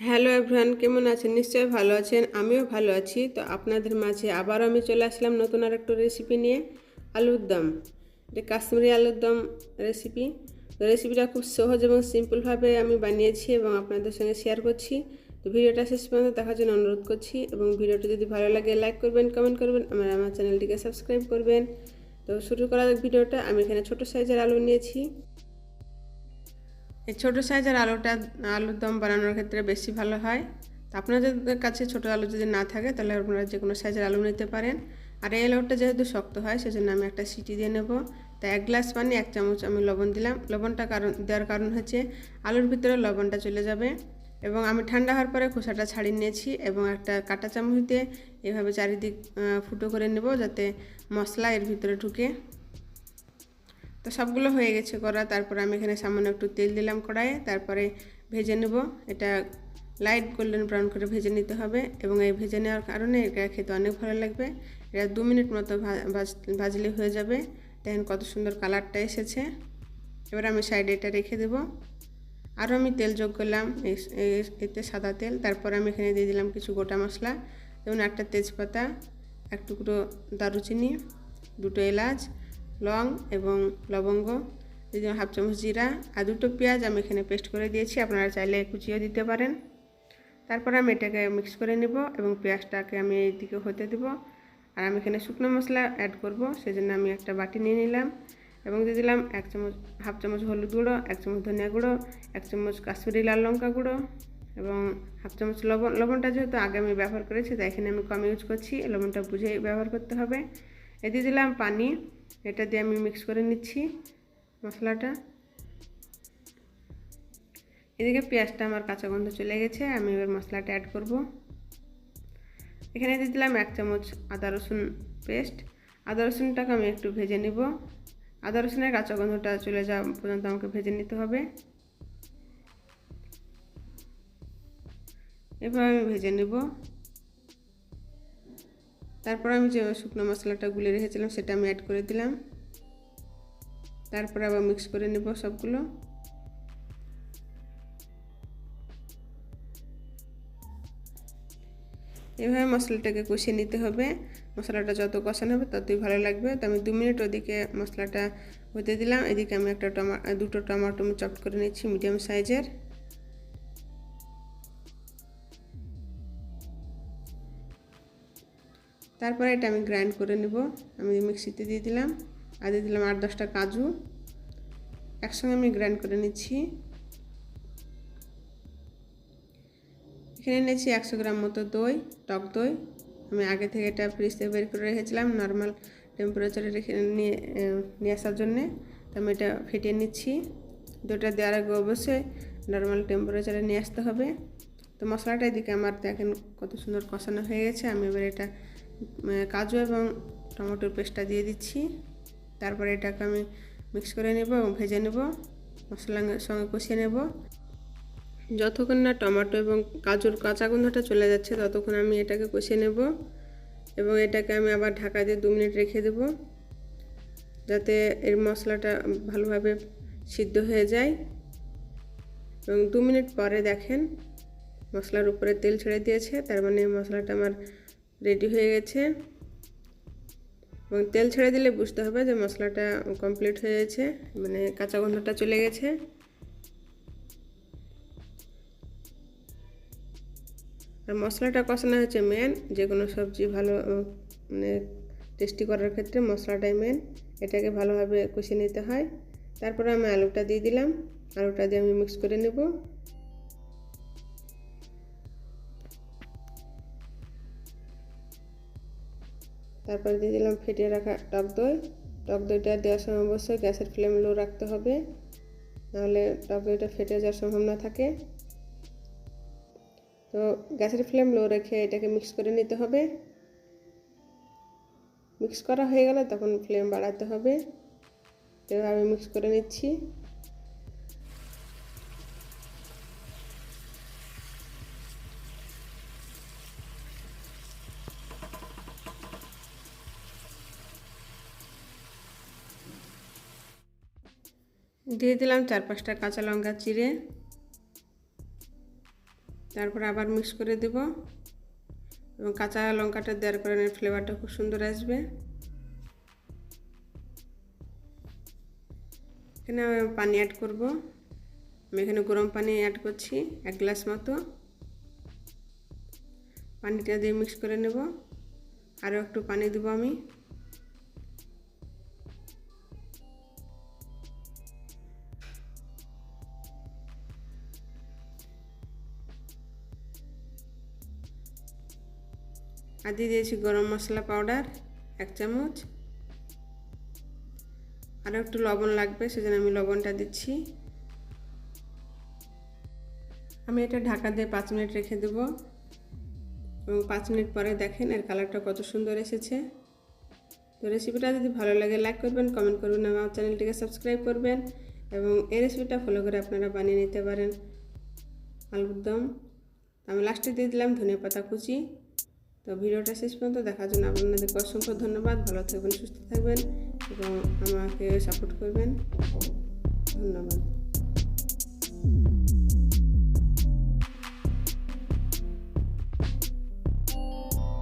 Hello everyone, কেমন আছেন? নিশ্চয়ই ভালো আছেন, আমিও ভালো আছি। তো আপনাদের মাঝে আবার আমি চলে আসলাম নতুন আর একটা রেসিপি নিয়ে, আলুর দম। এটা কাশ্মীরি আলুর দম রেসিপি তো রেসিপিটা খুব সহজ এবং সিম্পলভাবে আমি বানিয়েছি এবং আপনাদের সঙ্গে শেয়ার করছি। তো ভিডিওটা শেষ পর্যন্ত দেখার জন্য অনুরোধ করছি এবং ভিডিওটি যদি ভালো লাগে লাইক করবেন কমেন্ট করবেন, আমার আমার চ্যানেলটিকে সাবস্ক্রাইব করবেন। তো শুরু করার ভিডিওটা। আমি এখানে ছোটো সাইজের আলু নিয়েছি। এই ছোটো সাইজের আলুটা, আলুর দম বানানোর ক্ষেত্রে বেশি ভালো হয়। তো আপনাদের কাছে ছোটো আলু যদি না থাকে, তাহলে আপনারা যে কোনো সাইজের আলু নিতে পারেন। আর এই আলুটা যেহেতু শক্ত হয়, সেজন্য আমি একটা সিটি দিয়ে নেব। তো এক গ্লাস পানি, এক চামচ আমি লবণ দিলাম। লবণটা কারণ, দেওয়ার কারণ হচ্ছে আলুর ভিতরে লবণটা চলে যাবে। এবং আমি ঠান্ডা হওয়ার পরে খোসাটা ছাড়িয়ে নিয়েছি এবং একটা কাঁটা চামচ দিয়ে এভাবে চারিদিক ফুটো করে নেব যাতে মশলা এর ভিতরে ঢুকে। তো সবগুলো হয়ে গেছে করা তারপর আমি এখানে সামান্য একটু তেল দিলাম কড়াইয়ে। তারপরে ভেজে নেব। এটা লাইট গোল্ডেন ব্রাউন করে ভেজে নিতে হবে এবং এই ভেজে নেওয়ার কারণে এটা খেতে অনেক ভালো লাগবে। এটা দু মিনিট মতো ভাজলে হয়ে যাবে। দেখেন কত সুন্দর কালারটা এসেছে। এবার আমি সাইডে এটা রেখে দেব। আরও আমি তেল যোগ করলাম। এতে সাদা তেল। তারপর আমি এখানে দিয়ে দিলাম কিছু গোটা মশলা। যেমন একটা তেজপাতা, এক টুকরো দারুচিনি, দুটো এলাচ লং এবং লবঙ্গ দিয়ে হাফ চামচ জিরা আর দুটো পেঁয়াজ আমি এখানে পেস্ট করে দিয়েছি, আপনারা চাইলে কুচিয়ে দিতে পারেন। তারপর আমি এটাকে মিক্স করে নেব এবং পেঁয়াজটাকে আমি এই দিকে হতে দেব। আর আমি এখানে শুকনো মশলা অ্যাড করব, সেজন্য আমি একটা বাটি নিয়ে নিলাম এবং দিয়ে দিলাম এক চামচ, হাফ চামচ হলুদ গুঁড়ো, এক চামচ ধনিয়া গুঁড়ো, এক চামচ কাশ্মীরি লাল লঙ্কা গুঁড়ো এবং হাফ চামচ লবণ, লবণটা যেহেতু আগে আমি ব্যবহার করেছি, তাই এখানে আমি কম ইউজ করছি, লবণটা বুঝে ব্যবহার করতে হবে। এ দিয়ে দিলাম পানি। এটা দিয়ে আমি মিক্স করে নিচ্ছি মশলাটা। এদিকে পেঁয়াজটা আমার কাঁচা গন্ধ চলে গেছে, আমি এবার মশলাটা অ্যাড করব। এখানে দিয়ে দিলাম এক চামচ আদা রসুন পেস্ট আদা রসুনটাকে আমি একটু ভেজে নেব। আদা রসুনের কাঁচা গন্ধটা চলে যাওয়া পর্যন্ত আমাকে ভেজে নিতে হবে। এবার আমি ভেজে নেব। তারপর আমি যে শুকনো মশলাটা গুলে রেখেছিলাম, সেটা আমি অ্যাড করে দিলাম। তারপর আবার মিক্স করে নেব সবগুলো। এভাবে মশলাটাকে কষিয়ে নিতে হবে। মশলাটা যত কষানো হবে ততই ভালো লাগবে। তো আমি দু মিনিট ওদিকে মশলাটা হতে দিলাম। এদিকে আমি একটা টমা দুটো টমাটো আমি চপ করে নিচ্ছি, মিডিয়াম সাইজের। তারপরে এটা আমি গ্রাইন্ড করে নেব। আমি মিক্সিতে দিয়ে দিলাম। আর দিয়ে দিলাম আট দশটা কাজু। একসঙ্গে আমি গ্রাইন্ড করে নিচ্ছি। এখানে নিয়েছি একশো গ্রাম মতো দই, টক দই। আমি আগে থেকে এটা ফ্রিজ থেকে বের করে রেখেছিলাম, নর্মাল টেম্পারেচারে রেখে নিয়ে নিয়ে আসার জন্যে। তো আমি এটা ফেটিয়ে নিচ্ছি। দইটা দেওয়ার আগে অবশ্যই নর্মাল টেম্পারেচারে নিয়ে আসতে হবে। তো মশলাটা এদিকে আমার দেখেন কত সুন্দর কষানো হয়ে গেছে। আমি এবার এটা কাজু এবং টমেটোর পেস্টটা দিয়ে দিচ্ছি। তারপরে এটাকে আমি মিক্স করে নেব এবং ভেজে নেব। মশলার সঙ্গে কষিয়ে নেব। যতক্ষণ না টমেটো এবং কাজুর কাঁচা গন্ধটা চলে যাচ্ছে, ততক্ষণ আমি এটাকে কষিয়ে নেব এবং এটাকে আমি আবার ঢাকা দিয়ে দু মিনিট রেখে দেব যাতে এর মশলাটা ভালোভাবে সিদ্ধ হয়ে যায়। এবং দু মিনিট পরে দেখেন মশলার উপরে তেল ছেড়ে দিয়েছে, তার মানে মশলাটা আমার রেডি হয়ে গেছে। এবং তেল ছেড়ে দিলে বুঝতে হবে যে মশলাটা কমপ্লিট হয়ে গেছে মানে কাঁচা গন্ধটা চলে গেছে। আর মশলাটা কষানো হচ্ছে মেন যে কোনো সবজি ভালো মানে টেস্টি করার ক্ষেত্রে মশলাটাই মেন এটাকে ভালোভাবে কষিয়ে নিতে হয়। তারপরে আমি আলুটা দিয়ে দিলাম। আলুটা দিয়ে আমি মিক্স করে নেব। তারপর দিয়ে দিলাম ফেটিয়ে রাখা টক দই। টক দইটা দেওয়ার সময় অবশ্যই গ্যাসের ফ্লেম লো রাখতে হবে। নাহলে টক দইটা ফেটে যাওয়ার সম্ভাবনা থাকে। তো গ্যাসের ফ্লেম লো রেখে এটাকে মিক্স করে নিতে হবে। মিক্স করা হয়ে গেলে তখন ফ্লেম বাড়াতে হবে। এভাবে মিক্স করে নিচ্ছি। দিয়ে দিলাম চার পাঁচটা কাঁচা লঙ্কা চিড়ে। তারপর আবার মিক্স করে দেব। এবং কাঁচা লঙ্কাটা দেওয়ার কারণে ফ্লেভারটা খুব সুন্দর আসবে। এখানে আমি পানি অ্যাড করব। আমি এখানে গরম পানি অ্যাড করছি এক গ্লাস মতো। পানিটা দিয়ে মিক্স করে নেব। আরও একটু পানি দেবো আমি। আর দিয়ে দিয়েছি গরম মশলা পাউডার, এক চামচ। আরও একটু লবণ লাগবে, সেজন্য আমি লবণটা দিচ্ছি। আমি এটা ঢাকা দিয়ে পাঁচ মিনিট রেখে দেব। এবং পাঁচ মিনিট পরে দেখেন এর কালারটা কত সুন্দর এসেছে। তো রেসিপিটা যদি ভালো লাগে, লাইক করবেন, কমেন্ট করবেন, আমার চ্যানেলটিকে সাবস্ক্রাইব করবেন এবং এই রেসিপিটা ফলো করে আপনারা বানিয়ে নিতে পারেন। আলুর দম আমি লাস্টে দিয়ে দিলাম ধনে পাতা কুচি। তো ভিডিওটা শেষ পর্যন্ত দেখার জন্য আপনাদেরকে অসংখ্য ধন্যবাদ। ভালো থাকবেন, সুস্থ থাকবেন এবং আমাকে সাপোর্ট করবেন। ধন্যবাদ।